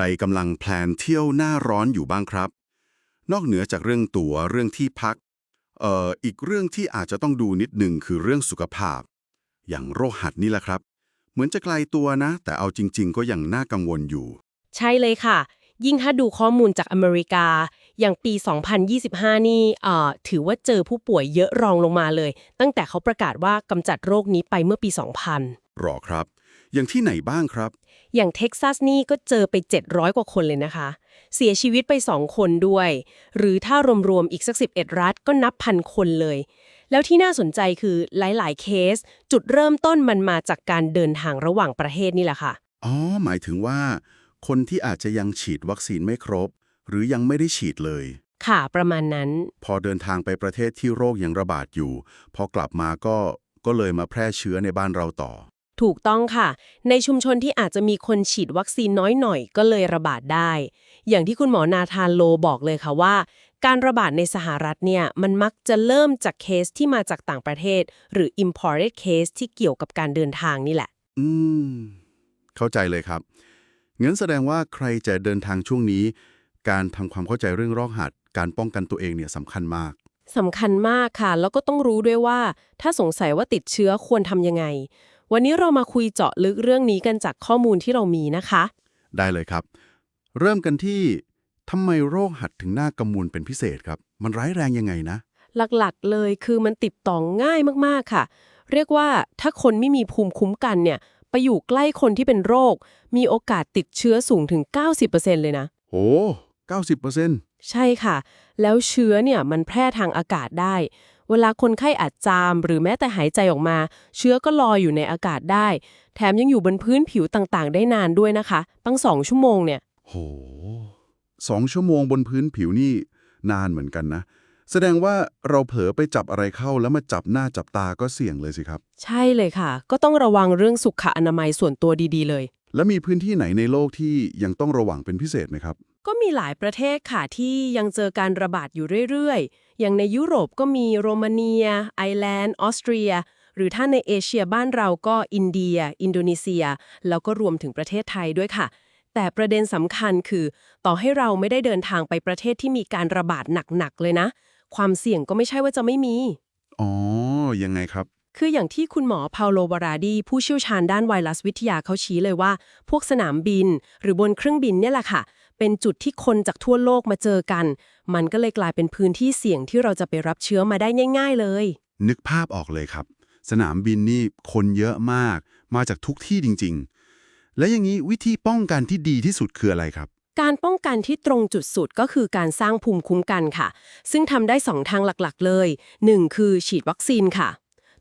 รกำลังแพลนเที่ยวหน้าร้อนอยู่บ้างครับ นอกเหนือจากเรื่องตั๋วเรื่องที่พักเอ่ออีกเรื่องที่อาจจะต้องดูนิดหนึ่งคือเรื่องสุขภาพ อย่างโรคหัดนี่แหละครับ เหมือนจะไกลตัวนะ แต่เอาจริง ๆ ก็ยังน่ากังวลอยู่ ใช่เลยค่ะ ยิ่งถ้าดูข้อมูลจากอเมริกา อย่างปี 2025 นี่เอ่อถือว่าเจอผู้ป่วยเยอะรองลงมาเลย ตั้งแต่เขาประกาศว่ากำจัดโรคนี้ไปเมื่อปี 2000 รอครับ อย่างที่ไหนบ้างครับ อย่างเท็กซัสนี่ก็เจอไป 700 กว่าคนเลยนะคะ เสียชีวิตไป 2 คนด้วย หรือถ้ารวมๆอีกสัก 11 รัฐก็นับพันคนเลย แล้วที่น่าสนใจคือหลายๆ เคส จุดเริ่มต้นมันมาจากการเดินทางระหว่างประเทศนี่แหละค่ะ อ๋อ หมายถึงว่า คนที่อาจจะยังฉีดวัคซีนไม่ครบ หรือยังไม่ได้ฉีดเลยค่ะ ประมาณนั้น พอเดินทางไปประเทศที่โรคยังระบาดอยู่ พอกลับมาก็ก็เลยมาแพร่เชื้อในบ้านเราต่อ ถูกต้องค่ะ ในชุมชนที่อาจจะมีคนฉีดวัคซีนน้อยหน่อยก็เลยระบาดได้ อย่างที่คุณหมอนาธานโลบอกเลยค่ะว่า การระบาดในสหรัฐเนี่ย มันมักจะเริ่มจากเคสที่มาจากต่างประเทศ หรือ imported case ที่เกี่ยวกับการเดินทางนี่แหละ อืม เข้าใจเลยครับ งั้นแสดงว่าใครจะเดินทางช่วงนี้ การทำความเข้าใจเรื่องโรคหัด การป้องกันตัวเองเนี่ยสำคัญมากสำคัญมากค่ะ แล้วก็ต้องรู้ด้วยว่า ถ้าสงสัยว่าติดเชื้อควรทำยังไง วันนี้เรามาคุยเจาะลึกเรื่องนี้กันจากข้อมูลที่เรามีนะคะ ได้เลยครับ เริ่มกันที่ทำไมโรคหัดถึงน่ากังวลเป็นพิเศษครับ มันร้ายแรงยังไงนะ หลักๆเลยคือมันติดต่อง่ายมากๆค่ะ เรียกว่าถ้าคนไม่มีภูมิคุ้มกันเนี่ยไปอยู่ใกล้คนที่เป็นโรค มีโอกาสติดเชื้อสูงถึง 90%เลยนะโห90%ใช่ค่ะ แล้วเชื้อเนี่ยมันแพร่ทางอากาศได้ เวลาคนไข้อาจจาม หรือแม้แต่หายใจออกมา เชื้อก็ลอยอยู่ในอากาศได้ แถมยังอยู่บนพื้นผิวต่างๆ ได้นานด้วยนะคะ ตั้งสองชั่วโมงเนี่ย โหสองชั่วโมงบนพื้นผิวนี่นานเหมือนกันนะ แสดงว่าเราเผลอไปจับอะไรเข้าแล้วมาจับหน้าจับตาก็เสี่ยงเลยสิครับ ใช่เลยค่ะ ก็ต้องระวังเรื่องสุขอนามัยส่วนตัวดีๆ เลย แล้วมีพื้นที่ไหนในโลกที่ยังต้องระวังเป็นพิเศษไหมครับ ก็มีหลายประเทศค่ะที่ยังเจอการระบาดอยู่เรื่อยๆ อย่างในยุโรปก็มีโรมาเนีย ไอร์แลนด์ ออสเตรีย หรือถ้าในเอเชียบ้านเราก็อินเดีย อินโดนีเซีย แล้วก็รวมถึงประเทศไทยด้วยค่ะ แต่ประเด็นสำคัญคือ ต่อให้เราไม่ได้เดินทางไปประเทศที่มีการระบาดหนักๆเลยนะ ความเสี่ยงก็ไม่ใช่ว่าจะไม่มี อ๋อ ยังไงครับ คืออย่างที่คุณหมอพาโลบาราดี ผู้เชี่ยวชาญด้านไวรัสวิทยาเขาชี้เลยว่า พวกสนามบิน หรือบนเครื่องบินเนี่ยแหละค่ะ เป็นจุดที่คนจากทั่วโลกมาเจอกัน มันก็เลยกลายเป็นพื้นที่เสี่ยงที่เราจะไปรับเชื้อมาได้ง่าย ๆ เลย นึกภาพออกเลยครับ สนามบินนี่คนเยอะมาก มาจากทุกที่จริง ๆ และอย่างนี้วิธีป้องกันที่ดีที่สุดคืออะไรครับการป้องกันที่ตรงจุดสุดก็คือการสร้างภูมิคุ้มกันค่ะ ซึ่งทำได้ 2 ทางหลักๆ เลย 1 คือฉีดวัคซีนค่ะ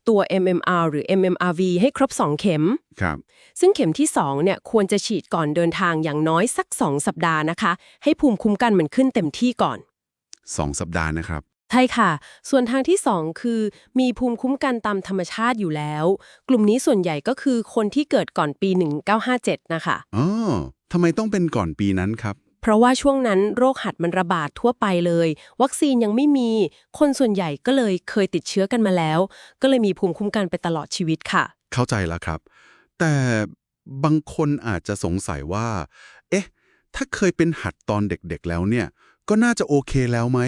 ตัว MMR หรือ MMRV ให้ครบ 2 เข็ม ครับ ซึ่งเข็มที่2เนี่ยควรจะฉีดก่อนเดินทางอย่างน้อยสัก 2 สัปดาห์นะคะ ให้ภูมิคุ้มกันมันขึ้นเต็มที่ก่อนสองสัปดาห์นะครับ ใช่ค่ะ ส่วนทางที่ 2 คือ มีภูมิคุ้มกันตามธรรมชาติอยู่แล้ว กลุ่มนี้ส่วนใหญ่ก็คือคนที่เกิดก่อนปี 1957 นะคะอ๋อทำไมต้องเป็นก่อนปีนั้นครับ เพราะว่าช่วงนั้นโรคหัดมันระบาดทั่วไปเลย วัคซีนยังไม่มี คนส่วนใหญ่ก็เลยเคยติดเชื้อกันมาแล้ว ก็เลยมีภูมิคุ้มกันไปตลอดชีวิตค่ะ เข้าใจแล้วครับ แต่บางคนอาจจะสงสัยว่า เอ๊ะ ถ้าเคยเป็นหัดตอนเด็กๆแล้วเนี่ย ก็น่าจะโอเคแล้วไหม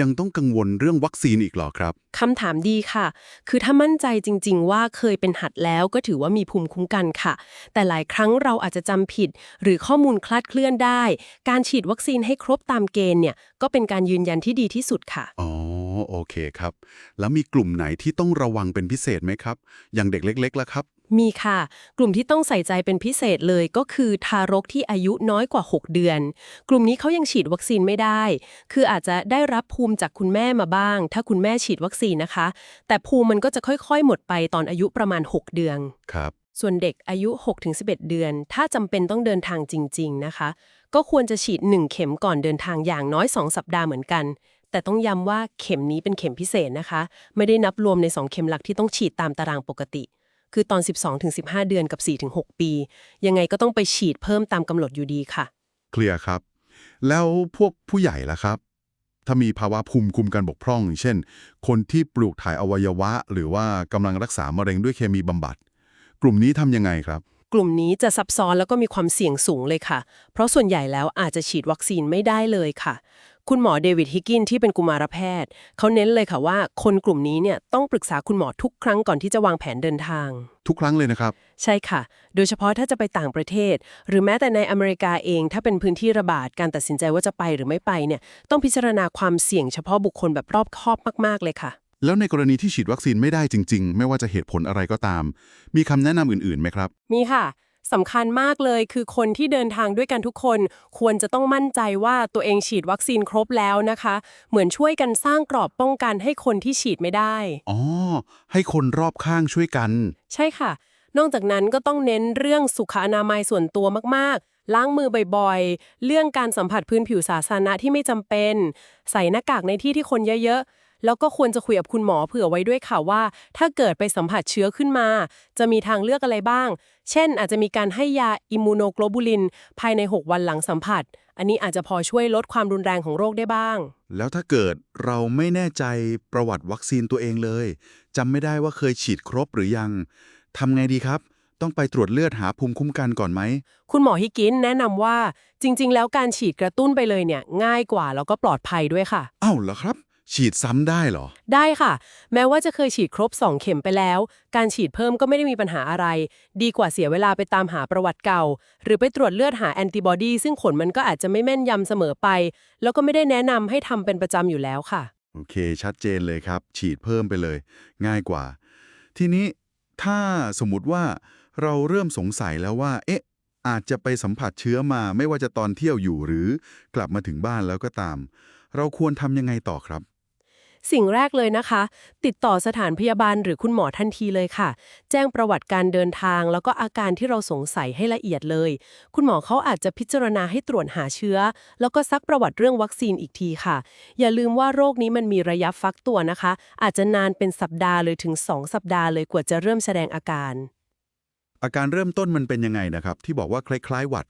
ยังต้องกังวลเรื่องวัคซีนอีกเหรอครับ คำถามดีค่ะ คือถ้ามั่นใจจริง ๆ ว่าเคยเป็นหัดแล้วก็ถือว่ามีภูมิคุ้มกันค่ะ แต่หลายครั้งเราอาจจะจำผิด หรือข้อมูลคลาดเคลื่อนได้ การฉีดวัคซีนให้ครบตามเกณฑ์เนี่ย ก็เป็นการยืนยันที่ดีที่สุดค่ะ อ๋อ โอเคครับ แล้วมีกลุ่มไหนที่ต้องระวังเป็นพิเศษไหมครับ อย่างเด็กเล็กๆล่ะครับ มีค่ะ กลุ่มที่ต้องใส่ใจเป็นพิเศษเลยก็คือทารกที่อายุน้อยกว่า 6 เดือน กลุ่มนี้เขายังฉีดวัคซีนไม่ได้ คืออาจจะได้รับภูมิจากคุณแม่มาบ้าง ถ้าคุณแม่ฉีดวัคซีนนะคะ แต่ภูมิมันก็จะค่อยๆ หมดไปตอนอายุประมาณ 6 เดือนครับ ส่วนเด็กอายุ 6-11 เดือน ถ้าจำเป็นต้องเดินทางจริง ๆ นะคะ ก็ควรจะฉีด 1 เข็มก่อนเดินทางอย่างน้อย 2 สัปดาห์เหมือนกันแต่ต้องย้ำว่าเข็มนี้เป็นเข็มพิเศษนะคะ ไม่ได้นับรวมใน 2 เข็มหลักที่ต้องฉีดตามตารางปกติ คือตอน 12-15 เดือนกับ 4-6 ปี ยังไงก็ต้องไปฉีดเพิ่มตามกำหนดอยู่ดีค่ะ เคลียร์ครับ แล้วพวกผู้ใหญ่ล่ะครับ ถ้ามีภาวะภูมิคุ้มกันบกพร่อง เช่น คนที่ปลูกถ่ายอวัยวะ หรือว่ากำลังรักษามะเร็งด้วยเคมีบำบัด กลุ่มนี้ทำยังไงครับ กลุ่มนี้จะซับซ้อนแล้วก็มีความเสี่ยงสูงเลยค่ะ เพราะส่วนใหญ่แล้วอาจจะฉีดวัคซีนไม่ได้เลยค่ะ คุณหมอเดวิดฮิกกินที่เป็นกุมารแพทย์ เขาเน้นเลยค่ะว่า คนกลุ่มนี้เนี่ยต้องปรึกษาคุณหมอทุกครั้งก่อนที่จะวางแผนเดินทาง ทุกครั้งเลยนะครับ ใช่ค่ะ โดยเฉพาะถ้าจะไปต่างประเทศ หรือแม้แต่ในอเมริกาเอง ถ้าเป็นพื้นที่ระบาดการตัดสินใจว่าจะไปหรือไม่ไปเนี่ยต้องพิจารณาความเสี่ยงเฉพาะบุคคลแบบรอบคอบมากๆเลยค่ะ แล้วในกรณีที่ฉีดวัคซีนไม่ได้จริง ๆ ไม่ว่าจะเหตุผลอะไรก็ตาม มีคำแนะนำอื่นๆไหมครับ มีค่ะ สำคัญมากเลยคือคนที่เดินทางด้วยกันทุกคน ควรจะต้องมั่นใจว่าตัวเองฉีดวัคซีนครบแล้วนะคะ เหมือนช่วยกันสร้างกรอบป้องกันให้คนที่ฉีดไม่ได้ อ๋อ ให้คนรอบข้างช่วยกัน ใช่ค่ะ นอกจากนั้นก็ต้องเน้นเรื่องสุขอนามัยส่วนตัวมากๆ ล้างมือบ่อยๆ เรื่องการสัมผัสพื้นผิวสาธารณะที่ไม่จำเป็น ใส่หน้ากากในที่ที่คนเยอะๆ แล้วก็ควรจะคุยกับคุณหมอเผื่อไว้ด้วยค่ะว่า ถ้าเกิดไปสัมผัสเชื้อขึ้นมา จะมีทางเลือกอะไรบ้าง เช่น อาจจะมีการให้ยาอิมมูโนโกลบูลิน ภายใน 6 วันหลังสัมผัส อันนี้อาจจะพอช่วยลดความรุนแรงของโรคได้บ้าง แล้วถ้าเกิดเราไม่แน่ใจประวัติวัคซีนตัวเองเลยจำไม่ได้ว่าเคยฉีดครบหรือยังทำไงดีครับต้องไปตรวจเลือดหาภูมิคุ้มกันก่อนไหม คุณหมอฮิกกินแนะนำว่าจริง ๆ แล้วการฉีดกระตุ้นไปเลยเนี่ย ง่ายกว่าแล้วก็ปลอดภัยด้วยค่ะ อ้าวเหรอครับ ฉีดซ้ำได้เหรอ ได้ค่ะ แม้ว่าจะเคยฉีดครบ 2 เข็มไปแล้ว การฉีดเพิ่มก็ไม่ได้มีปัญหาอะไร ดีกว่าเสียเวลาไปตามหาประวัติเก่า หรือไปตรวจเลือดหาแอนติบอดีซึ่งผลมันก็อาจจะไม่แม่นยำเสมอไป แล้วก็ไม่ได้แนะนำให้ทำเป็นประจำอยู่แล้วค่ะ โอเค ชัดเจนเลยครับ ฉีดเพิ่มไปเลย ง่ายกว่า ทีนี้ถ้าสมมุติว่าเราเริ่มสงสัยแล้วว่า เอ๊ะ อาจจะไปสัมผัสเชื้อมาไม่ว่าจะตอนเที่ยวอยู่หรือกลับมาถึงบ้านแล้วก็ตาม เราควรทำยังไงต่อครับ สิ่งแรกเลยนะคะ ติดต่อสถานพยาบาลหรือคุณหมอทันทีเลยค่ะ แจ้งประวัติการเดินทาง แล้วก็อาการที่เราสงสัยให้ละเอียดเลย คุณหมอเขาอาจจะพิจารณาให้ตรวจหาเชื้อ แล้วก็ซักประวัติเรื่องวัคซีนอีกทีค่ะ อย่าลืมว่าโรคนี้มันมีระยะฟักตัวนะคะ อาจจะนานเป็นสัปดาห์เลยถึง 2 สัปดาห์เลยกว่าจะเริ่มแสดงอาการ อาการเริ่มต้นมันเป็นยังไงนะครับ ที่บอกว่าคล้ายๆหวัด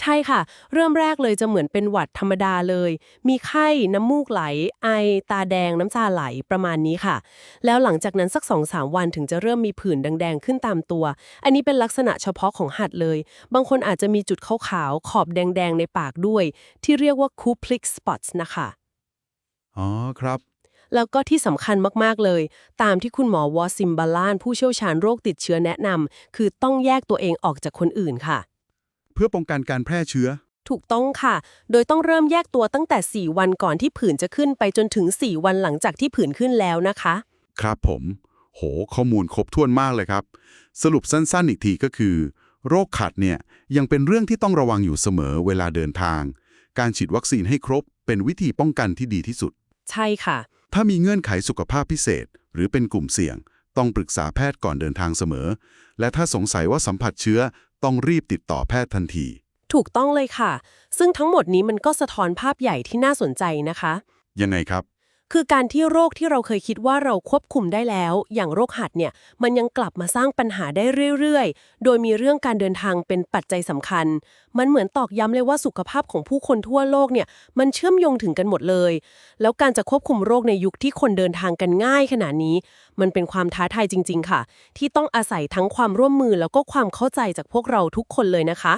ใช่ค่ะ เริ่มแรกเลยจะเหมือนเป็นหวัดธรรมดาเลย มีไข้ น้ำมูกไหล ไอ ตาแดง น้ำตาไหล ประมาณนี้ค่ะ แล้วหลังจากนั้นสัก2อสวันถึงจะเริ่มมีผื่นแดงๆ ขึ้นตามตัว อันนี้เป็นลักษณะเฉพาะของหัดเลย บางคนอาจจะมีจุดขาวๆ ขอบแดงๆ ในปากด้วย ที่เรียกว่า Kuplik spots นะคะ อ๋อ ครับแล้วก็ที่สำคัญมาก ๆ เลย ตามที่คุณหมอวอซิมบาลาน ผู้เชี่ยวชาญโรคติดเชื้อแนะนำคือต้องแยกตัวเองออกจากคนอื่นค่ะ เพื่อป้องกันการแพร่เชื้อ ถูกต้องค่ะ โดยต้องเริ่มแยกตัวตั้งแต่ 4 วันก่อนที่ผื่นจะขึ้นไปจนถึง 4 วันหลังจากที่ผื่นขึ้นแล้วนะคะ ครับผม โห ข้อมูลครบถ้วนมากเลยครับ สรุปสั้นๆ อีกทีก็คือ โรคขัดเนี่ยยังเป็นเรื่องที่ต้องระวังอยู่เสมอเวลาเดินทาง การฉีดวัคซีนให้ครบ เป็นวิธีป้องกันที่ดีที่สุด ใช่ค่ะ ถ้ามีเงื่อนไขสุขภาพพิเศษ หรือเป็นกลุ่มเสี่ยง ต้องปรึกษาแพทย์ก่อนเดินทางเสมอ และถ้าสงสัยว่าสัมผัสเชื้อต้องรีบติดต่อแพทย์ทันที ถูกต้องเลยค่ะ ซึ่งทั้งหมดนี้มันก็สะท้อนภาพใหญ่ที่น่าสนใจนะคะ ยังไงครับ คือการที่โรคที่เราเคยคิดว่าเราควบคุมได้แล้ว อย่างโรคหัดเนี่ยมันยังกลับมาสร้างปัญหาได้เรื่อยๆ โดยมีเรื่องการเดินทางเป็นปัจจัยสำคัญ มันเหมือนตอกย้ำเลยว่าสุขภาพของผู้คนทั่วโลกเนี่ยมันเชื่อมโยงถึงกันหมดเลย แล้วการจะควบคุมโรคในยุคที่คนเดินทางกันง่ายขนาดนี้ มันเป็นความท้าทายจริง ๆ ค่ะ ที่ต้องอาศัยทั้งความร่วมมือแล้วก็ความเข้าใจจากพวกเราทุกคนเลยนะคะ